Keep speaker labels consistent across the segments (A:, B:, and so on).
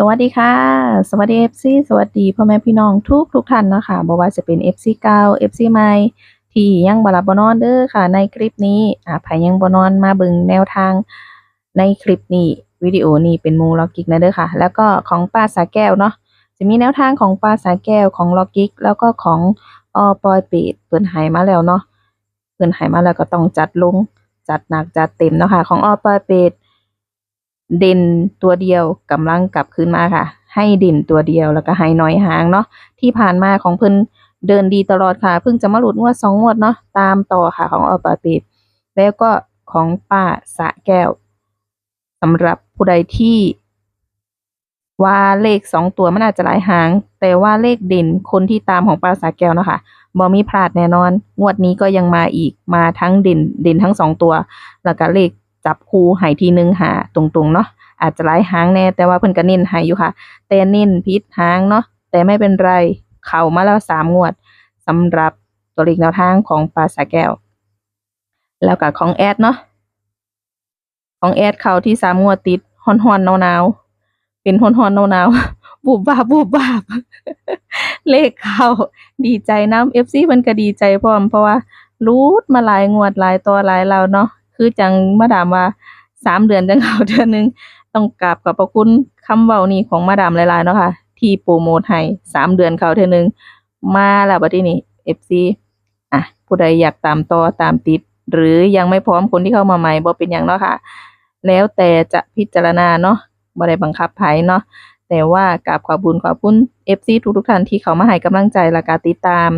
A: สวัสดีค่ะ สวัสดี FC สวัสดีพ่อแม่พี่น้องทุกทุกท่านนะคะบ่ว่าจะเป็น FC เก่า FC ใหม่ที่ยังบ่หลับบนอนเด้อค่ะ ในคลิปนี้อ่าไผยังบนอนมาบิ่งแนวทางในคลิปนี้วิดีโอนี้เป็นมูล็อกกิกนะเด้อค่ะ แล้วก็ของป้าสาแก้วเนาะจะมีแนวทางของป้าสาแก้วของล็อกกิกแล้วก็ของอปอยเปดเพิ่นให้มาแล้วเนาะเพิ่นให้มาแล้วก็ต้องจัดลงจัดหนักจัดเต็มเนาะค่ะของอปอยเปด เด่นตัวเดียวกำลังกลับคืนมาค่ะ ให้เด่นตัวเดียวแล้วก็ให้น้อยหางเนาะที่ผ่านมาของเพิ่นเดินดีตลอดค่ะ เพิ่งจะมาหลุดงวดสองงวดเนาะตามต่อค่ะของอปาปิดแล้วก็ของป้าสะแก้วสำหรับผู้ใดที่ว่าเลขสองตัวมันอาจจะหลายหาง แต่ว่าเลขเด่นคนที่ตามของป้าสาแก้วเนาะค่ะบ่มีพลาดแน่นอน งวดนี้ก็ยังมาอีกมาทั้งเด่นเด่นทั้งสองตัว แล้วก็เลข จับคู่ให้ทีหนึงหาตรงๆเนาะอาจจะหลายหางแน่แต่ว่าเพิ่นก็เน้นให้อยู่ค่ะ แต่เน้นพิษหางเนาะแต่ไม่เป็นไรเข้ามาแล้วสามงวดสำหรับตัวเลขแนวทางของปลาสาแก้ว แล้วก็ของแอดเนาะของแอดเข้าที่สามงวดติดฮ้อนๆหนาวๆเป็นฮ้อนๆหนาวๆบูบบาบบูบบาบเลขเข้าดีใจน้ำ FC เพิ่นก็ดีใจพร้อมเพราะว่ารูดมาหลายงวดหลายต่อหลายแล้วเนาะ คือจังมาดามว่าสามเดือนจังเขาเดือนหนึง ต้องกราบขอบพระคุณคำเว้านี้ของมาดามหลายๆเนาะค่ะ ที่โปรโมทให้สามเดือนเขาเทื่อหนึง มาแล้วบัดนี้นี่ FC อะผู้ใดอยากตามต่อตามติด หรือยังไม่พร้อมคนที่เข้ามาใหม่บ่เป็นหยังเนาะค่ะ แล้วแต่จะพิจารณาเนาะบ่ได้บังคับไผเนาะแต่ว่ากราบขอบุญขอบคุณ FC ทุกๆท่านที่เข้ามาให้กำลังใจและการติดตาม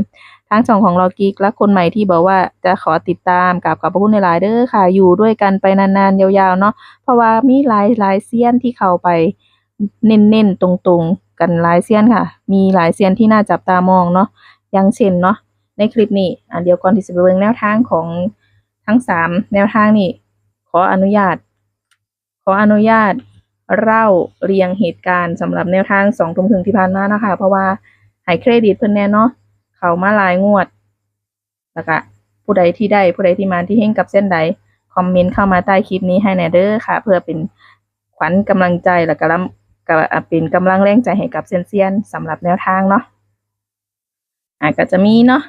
A: ทางช่องของเรากิกและคนใหม่ที่บอกว่าจะขอติดตามกับขอบพระคุณหลายเด้อค่ะ อยู่ด้วยกันไปนานๆ ยาวๆเนาะเพราะว่ามีหลายหลายเซียนที่เข้าไปเน้นๆตรงๆ กันหลายเซียนค่ะ มีหลายเซียนที่น่าจับตามองเนาะอย่างเช่นเนาะในคลิปนี้อะเดี๋ยวก่อนที่จะไปเบิ่งแนวทางของทั้งสามแนวทางนี่ขออนุญาต ขออนุญาตเล่าเรียงเหตุการณ์สำหรับแนวทางสองทุ่มครึ่งที่ผ่านมานะคะ เพราะว่าให้เครดิตเพิ่นแน่เนาะ เขามาลายงวด แล้วก็ผู้ใดที่ได้ผู้ใดที่มาที่เฮงกับเส้นใดคอมเมนต์เข้ามาใต้คลิปนี้ให้แนเด้อค่ะ เพื่อเป็นขวัญกำลังใจและก็ลำก็อะเป็นกำลังแรงใจให้กับเซียนเซียนๆสำหรับแนวทางเนาะอะก็จะมีเนาะ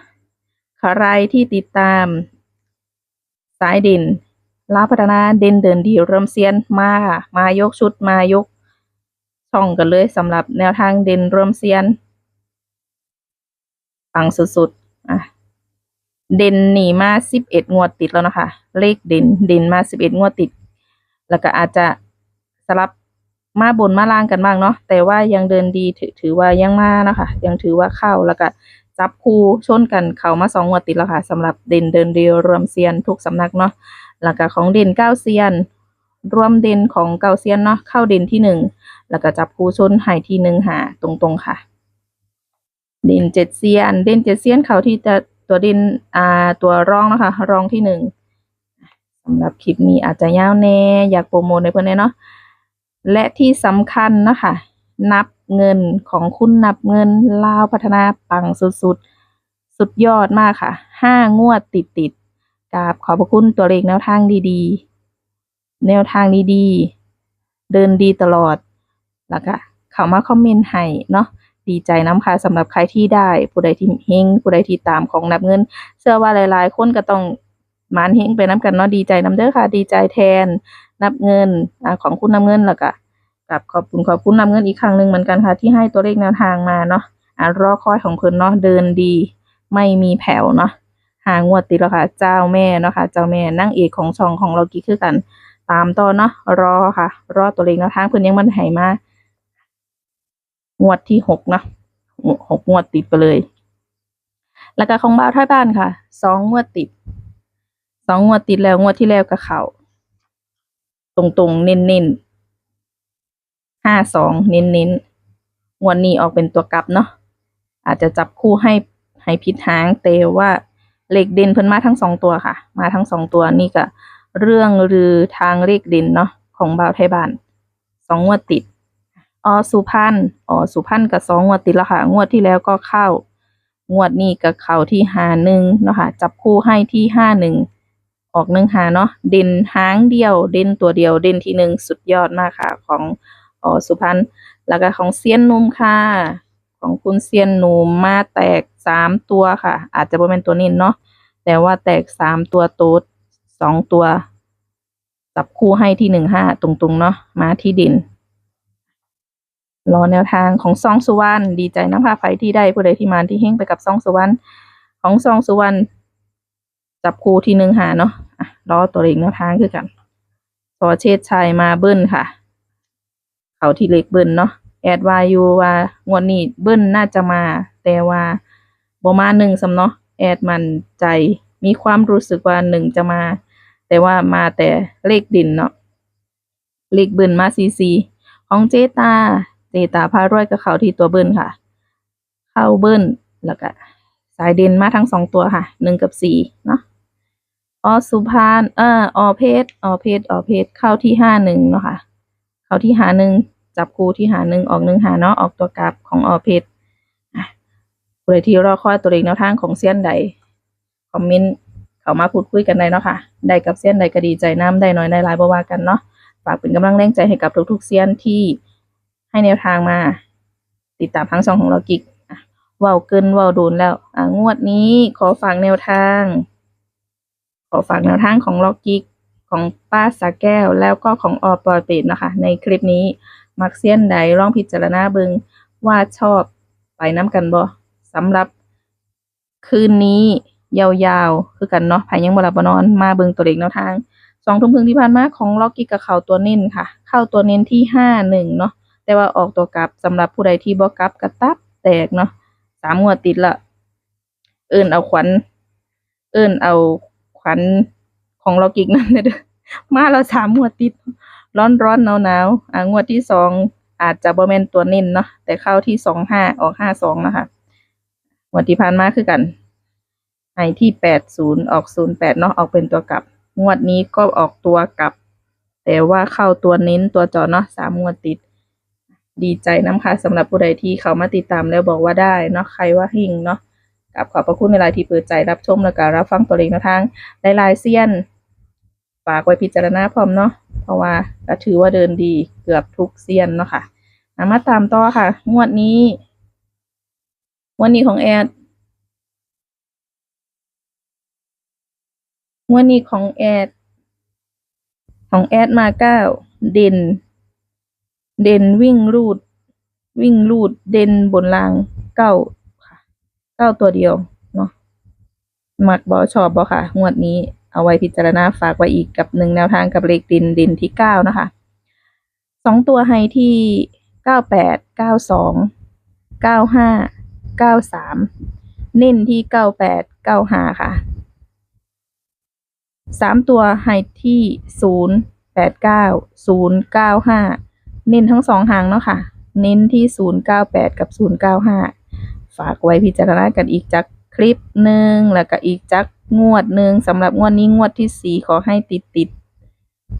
A: ใครที่ติดตามสายด่นลาพัฒนาเด่นเดินดีเริ่มเซียนมาค่ะมายกชุดมายกช่องกันเลยสำหรับแนวทางเด่นเริ่มเซียน ปังสุดๆอะเด่นหนีมาสิบเอ็ดงวดติดแล้วนะคะ เลขเด่นเด่นมาสิบเอ็ดงวดติด แล้วก็อาจจะสลับมาบนมาล่างกันบ้างเนาะแต่ว่ายังเดินดีถือถือว่ายังมานะคะ ยังถือว่าเข้าแล้วก็จับคู่ชนกันเข้ามาสองงวดติดแล้วค่ะสำหรับเด่นเดินเดียวรวมเซียนทุกสำนักเนาะแล้วก็ของเด่นเก้าเซียน รวมเด่นของเก้าเซียนเนาะเข้าเด่นที่หนึ่งแล้วก็จับคู่ชนให้ที่หนึ่งหาตรงๆค่ะ เด่นเจ็ดเซียน เด่นเจ็ดเซียนเขาที่จะตัวเด่นอ่าตัวรองนะคะรองที่หนึ่งสำหรับคลิปนี้อาจจะยาวแน่อยากโปรโมทในเพื่อนเนาะและที่สำคัญนะคะนับเงินของคุณนับเงินลาวพัฒนาปังสุดๆ สุดยอดมากค่ะห้างวดติดติดกราบขอบพระคุณตัวเลขแนวทางดีๆ แนวทางดีๆ เดินดีตลอด แล้วก็เข้ามาคอมเมนต์ให้เนาะ ดีใจน้ำค่ะสำหรับใครที่ได้ ผู้ใดที่เฮงผู้ใดที่ตามของนับเงิน เชื่อว่าหลาย ๆ คนก็ต้องมานเฮงไปน้ำกันเนาะดีใจน้ำเด้อค่ะ ดีใจแทนนับเงินอของคุณนับเงินแล้วก็กับขอบคุณขอบคุณนับเงินอีกครั้งหนึ่งเหมือนกันค่ะ ที่ให้ตัวเลขแนวทางมาเนาะอ่ารอคอยของเพิ่นเนาะเดินดี ไม่มีแผ่วเนาะหางวดติดแล้วค่ะ เจ้าแม่เนาะค่ะ เจ้าแม่นั่งเอกของช่องของเรากี่คือกัน ตามต่อเนาะรอค่ะ รอตัวเลขแนวทางเพิ่นยังมันให้มา งวดที่หกนะหกงวดติดไปเลย แล้วก็ของบ่าวท้ายบ้านค่ะ สองงวดติด สองงวดติดแล้วงวดที่แล้วก็เขาตรงๆ เน้นๆห้าสองเน้นๆงวดนี้ออกเป็นตัวกลับเนาะ อาจจะจับคู่ให้ให้ผิดหางแต่ว่าเลขเด่นเพิ่นมาทั้งสองตัวค่ะ มาทั้งสองตัวนี่ก็เรื่องรือทางเลขเด่นเนาะของบ่าวไทยบ้านสองงวดติด อสุพรรณอ๋อสุพรรณกับสองงวดติดแล้วค่ะ งวดที่แล้วก็เข้า งวดนี้ก็เข้าที่หาหนึ่งเนาะค่ะ จับคู่ให้ที่ห้าหนึ่ง ออกหนึ่งหาเนาะ เด่นหางเดียว เด่นตัวเดียว เด่นที่หนึ่งสุดยอดมากค่ะ ของอสุพรรณ แล้วก็ของเซียนนุ่มค่ะ ของคุณเซียนหนุ่มมาแตกสามตัวค่ะ อาจจะบ่เป็นตัวนี้เนาะ แต่ว่าแตกสามตัวโต๊ดสองตัวจับคู่ให้ที่หนึ่งห้าตรงๆเนาะ มาที่ดิน รอแนวทางของซองสุวรรณดีใจน้ำพาไฟที่ได้ผู้ใดที่มาที่เฮงไปกับซองสุวรรณของซองสุวรรณจับคู่ที่หนึ่งหาเนาะรอตัวเลขแนวทางคือกันพอเชษชัยมาเบิ้ลค่ะ เขาที่เล็กเบิ้ลเนาะแอดวายูว่างวดนี้เบิ้ลน่าจะมา แต่ว่าบมาหนึ่งสำเนาะแอดมันใจมีความรู้สึกว่าหนึ่งจะมา แต่ว่ามาแต่เลขดินเนาะเลขเบิ้ลมาซีซีของเจตา เจตาพารวยกับเขาที่ตัวเบิ้ลค่ะ เข้าเบิ้ลแล้วก็สายเด่นมาทั้งสองตัวค่ะหนึ่งกับสี่เนาะออสุพานเอออเพชรอเพชรอเพชรเข้าที่ห้าหนึ่งเนาะค่ะ เข้าที่หาหนึ่งจับคู่ที่หาหนึ่งออกหนึ่งหาเนาะออกตัวกลับของอเพชรอะผู้ใดที่รอคอยตัวเลขแนวทางของเซียนใดคอมเมนต์เข้ามาพูดคุยกันได้เนาะค่ะได้กับเซียนใดก็ดีใจน้ำได้น้อยได้หลายบ่ว่ากันเนาะฝากเป็นกำลังแรงใจให้กับทุกๆเซียนที่ ให้แนวทางมา ติดตามทั้งสองของเรากิกอะเว้าเกินเว้าโดนแล้วงวดนี้ขอฝากแนวทาง ขอฝากแนวทางของล็อกกิกของป้าสาแก้วแล้วก็ของออปอยเป็ดนะคะ ในคลิปนี้มักเซียนใดลองพิจารณาเบิงว่าชอบไปน้ำกันบ่สำหรับคืนนี้ยาวๆ คือกันเนาะภายยังบลับบนอนมาเบิงตัวเลขแนวทางสองทุ่มครึ่งที่ผ่านมาของล็อกกิกกับเขาตัวเน้นค่ะ เข้าตัวเน้นที่ห้าหนึ่งเนาะ แต่ว่าออกตัวกลับสำหรับผู้ใดที่บ่กลับกระตับแตกเนาะสามงวดติดละเอิ้นเอาขวัญ เอิ้นเอาขวัญของเรากิกนั่นเด้อมาแล้วสามงวดติด ร้อนร้อนหนาวหนาวอ่างวดที่สองอาจจะบ่แม่นตัวเน้นเนาะแต่เข้าที่สองห้าออกห้าสองนะคะงวดที่ผ่านมาคือกันไอที่แปดศูนย์ออกศูนย์แปดเนาะออกเป็นตัวกลับ งวดนี้ก็ออกตัวกลับ แต่ว่าเข้าตัวเน้นตัวจอเนาะสามงวดติด ดีใจน้ำค่ะสำหรับผู้ใดที่เขามาติดตามแล้วบอกว่าได้เนาะใครว่าหิงเนาะกับขอบพระคุณในรายที่เปิดใจรับชมแล้วก็รับฟังตัวเลขแนวทางหลายๆเซียนฝากไว้พิจารณาพร้อมเนาะเพราะว่าก็ถือว่าเดินดีเกือบทุกเซียนเนาะค่ะอะมาตามต่อค่ะ งวดนี้งวดนี้ของแอดงวดนี้ของแอดของแอดมาเก้าเด่น เด่นวิ่งรูด วิ่งรูดเด่นบนรางเก้าค่ะเก้าตัวเดียวเนาะมักบอชอบบอค่ะ งวดนี้เอาไว้พิจารณาฝากไว้อีกกับหนึ่งแนวทางกับเลขดินดินที่เก้านะคะสองตัวให้ที่เก้าแปดเก้าสองเก้าห้าเก้าสามเน้นที่เก้าแปดเก้าห้าค่ะสามตัวให้ที่ศูนย์แปดเก้าศูนย์เก้าห้า เน้นทั้งสองหางเนาะค่ะ เน้นที่ศูนย์เก้าแปดกับศูนย์เก้าห้าฝากไว้พิจารณากันอีกจักคลิปหนึ่งแล้วก็อีกจักงวดหนึ่งสำหรับงวดนี้งวดที่สี่ขอให้ติดติด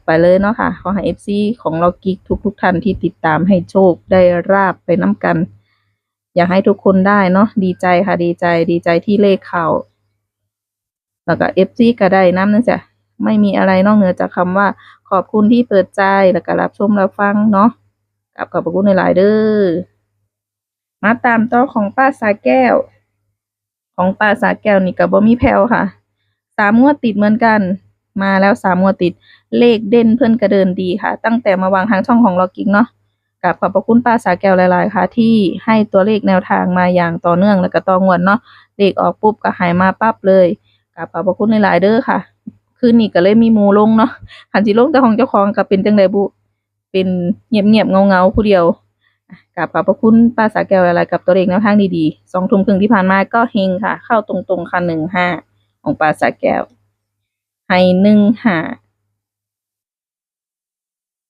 A: ไปเลยเนาะค่ะ ขอให้เอฟซีของเรากิกทุกทุกท่านที่ติดตามให้โชคได้ราบไปน้ำกัน อยากให้ทุกคนได้เนาะดีใจค่ะดีใจดีใจที่เลขเข่าแล้วก็เอฟซีก็ได้น้ำนั่นจ้ะ ไม่มีอะไรนอกเหนือจากคำว่า ขอบคุณที่เปิดใจแล้วก็รับชมรับฟังเนาะกับขอบคุณในหลายเด้อมาตามต่อของป้าสาแก้ว ของป้าสาแก้วนี่ก็บ่มีแผ่วค่ะสามงวดติดเหมือนกัน มาแล้วสามงวดติด เลขเด่นเพิ่อนก็เดินดีค่ะ ตั้งแต่มาวางทางช่องของล็อกกิ้งเนาะกับขอบพระคุณป้าสาแก้วหลาย ๆ ค่ะ ที่ให้ตัวเลขแนวทางมาอย่างต่อเนื่องแล้วก็ต่องวดเนาะเลขออกปุ๊บก็หายมาปั๊บเลยกับขอบพระคุณหลาย ๆ เด้อค่ะ คืนนี้ก็เลยมีหมูลงเนาะคันสิลงแต่ของเจ้าของก็เป็นจังไดบุเป็นเงียบๆเงาๆผู้เดียวกับขอบพระคุณป้าสาแก้วอะไรกับตัวเลขแนวทางดีๆสองทุ่มครึ่งที่ผ่านมาก็เฮงค่ะ เข้าตรงๆค่ะหนึ่งห้าของป้าสาแก้วให้หนึ่งห้า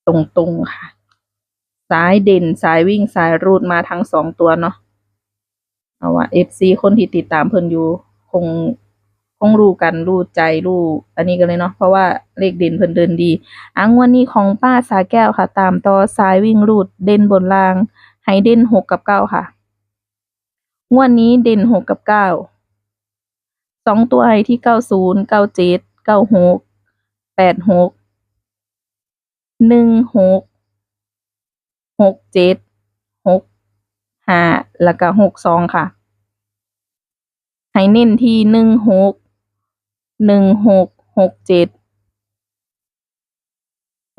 A: ตรงๆค่ะสายเด่นสายวิ่งสายรูดมาทั้งสองตัวเนาะเอาว่าเอฟซีคนที่ติดตามเพิ่นอยู่คง คงรู้กันรู้ใจรู้อันนี้กันเลยเนาะเพราะว่าเลขเด่นเพิ่นเดินดีอังวันนี้ของป้าสาแก้วค่ะ ตามต่อสายวิ่งรูดเด่นบนรางให้เด่นหกกับเก้าค่ะงวดนี้เด่นหกกับเก้าสองตัวให้ที่เก้าศูนย์เก้าเจ็ดเก้าหกแปดหกหนึ่งหกหกเจ็ดหกห้าแล้วก็หกสองค่ะ ให้เน้นที่หนึ่งหก หนึ่งหกหกเจ็ด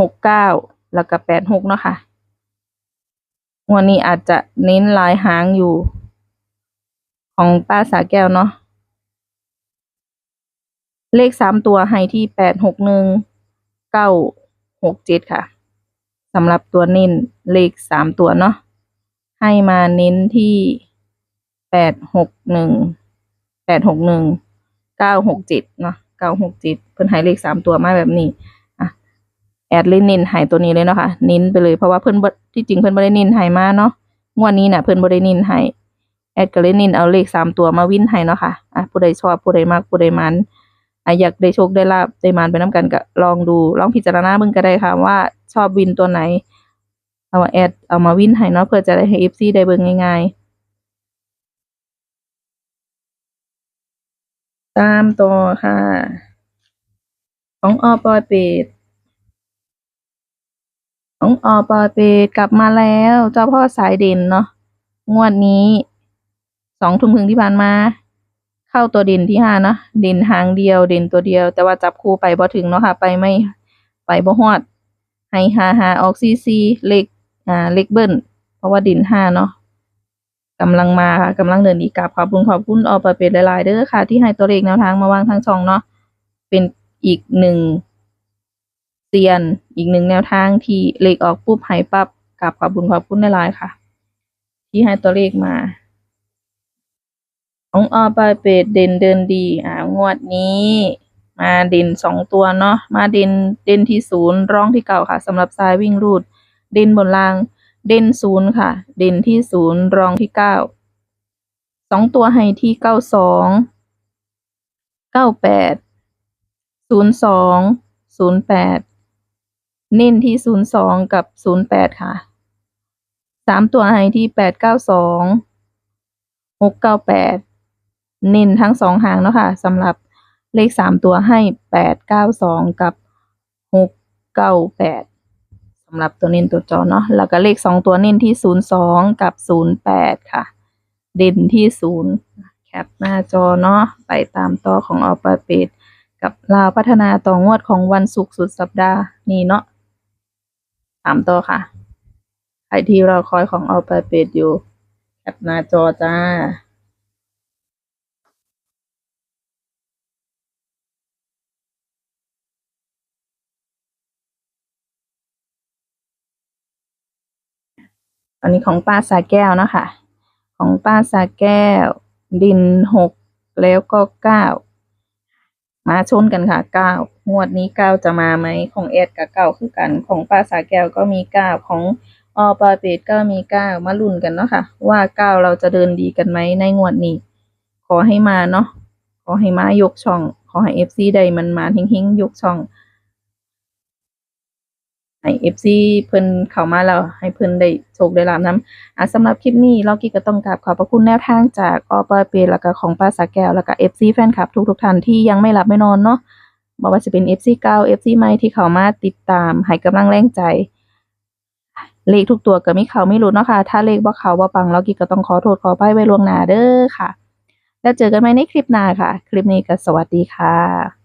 A: หกเก้าแล้วก็แปดหกเนาะค่ะวันนี้อาจจะเน้นลายหางอยู่ ของป้าสาแก้วเนาะเลขสามตัวให้ที่แปดหกหนึ่งเก้าหกเจ็ดค่ะสำหรับตัวเน้นเลขสามตัวเนาะให้มาเน้นที่แปดหกหนึ่งแปดหกหนึ่ง เก้าหกเจ็ดเนาะเก้าหกเจ็ดเพิ่นให้เลขสามตัวมาแบบนี้อะแอดเล่นน้นให้ตัวนี้เลยเนาะค่ะน้นไปเลยเพราะว่าเพิ่นที่จริงเพิ่นบ่ได้เน้นให้มาเนาะงวดนี้น่ะเพิ่นบ่ได้เน้นให้แอดก็เลยเน้นเอาเลขสามตัวมาวินให้เนาะค่ะอะผู้ใดชอบผู้ใดมักผู้ใดมันอะอยากได้โชคได้ลาบได้มานไปน้ำกันก็ลองดูลองพิจารณาเบิ่งก็ได้ค่ะว่าชอบวินตัวไหนเอาแอดเอามาวินให้เนาะเพื่อจะได้ให้ FC ได้เบิ่งง่ายๆ ตามต่อค่ะ ของอปอยเป็ดของอปอยเป็ดกลับมาแล้วเจ้าพ่อสายเด่นเนาะงวดนี้สองทุ่มครึ่งที่ผ่านมา เข้าตัวเด่นที่ห้านะเด่นหางเดียวเด่นตัวเดียว แต่ว่าจับคู่ไปบ่ถึงเนาะค่ะ ไปไม่ไปบ่ฮอดให้หาหาออกซีซีเลขอ่าเลขเบิ้ลเพราะว่าเด่นห้าเนาะ กำลังมาค่ะกำลังเดินอีกกราบขอบคุณขอบคุณออปเป็นหลายๆเด้อค่ะ ที่ให้ตัวเลขแนวทางมาวางทางช่องเนาะเป็นอีกหนึ่งเซียนอีกหนึ่งแนวทางที่เลขออกปุ๊บให้ปั๊บกราบขอบคุณขอบคุณหลายๆค่ะ ที่ให้ตัวเลขมาของออปลายเป็ดเด่นเดินดี อ่างวดนี้ มาเด่นสองตัวเนาะมาเด่นเด่นที่ศูนย์รองที่เก่าค่ะสำหรับสายวิ่งรูด เด่นบนล่าง เด่นศูนย์ค่ะ เด่นที่ศูนย์รองที่เก้าสองตัวให้ที่เก้าสองเก้าแปดศูนย์สองศูนย์แปดเน้นที่ศูนย์สองกับศูนย์แปดค่ะสามตัวให้ที่แปดเก้าสองหกเก้าแปดเน้นทั้งสองหางเนาะค่ะสำหรับเลขสามตัวให้แปดเก้าสองกับหกเก้าแปดำหรับตัวเน้นตัวจอเนาะแล้วก็เลขสองตัวเน้นที่ศูนย์สองกับศูนย์แปดค่ะ เด่นที่ศูนย์แคปหน้าจอเนาะไปตามต่อของออปเปดกับลาวพัฒนาต่องวดของวันศุกร์สุดสัปดาห์นี้เนาะตามต่อค่ะใครที่เราคอยของออปเปดอยู่แคปหน้าจอจ้า อันนี้ของป้าสาแก้วเนาะคะ ของป้าสาแก้ว ดินหกแล้วก็เก้ามาชนกันค่ะเก้างวดนี้เก้าจะมาไหมของเอ็ดกับเก้าคือกัน ของป้าสาแก้วก็มีเก้าของออปาเปดก็มีเก้ามาลุ้นกันเนาะค่ะ ว่าเก้าเราจะเดินดีกันไหมในงวดนี้ ขอให้มาเนาะขอให้มายกช่อง ขอให้เอฟซีได้มันมาเฮงๆยกช่อง ให้เอฟซีเพิ่นเข้ามาแล้ว ให้เพิ่นได้โชคได้ลาบนำอะสำหรับคลิปนี้เรากี้ก็ต้องกราบขอบพระคุณแนวทางจากอปเปแล้วก็ของป้าสาแก้วแล้วก็เอฟซีแฟนคลับทุกๆท่านที่ยังไม่หลับไม่นอนเนาะบ่ว่าจะเป็น FC เก่า FC ใหม่ที่เข้ามาติดตามให้กำลังแรงใจ เลขทุกตัวก็มีเขาไม่รู้เนาะค่ะ ถ้าเลขบ่เขาบ่ปังเรากี้ก็ต้องขอโทษขออภัยไว้ล่วงหน้าเด้อค่ะ แล้วเจอกันใหม่ในคลิปหน้าค่ะ คลิปนี้ก็สวัสดีค่ะ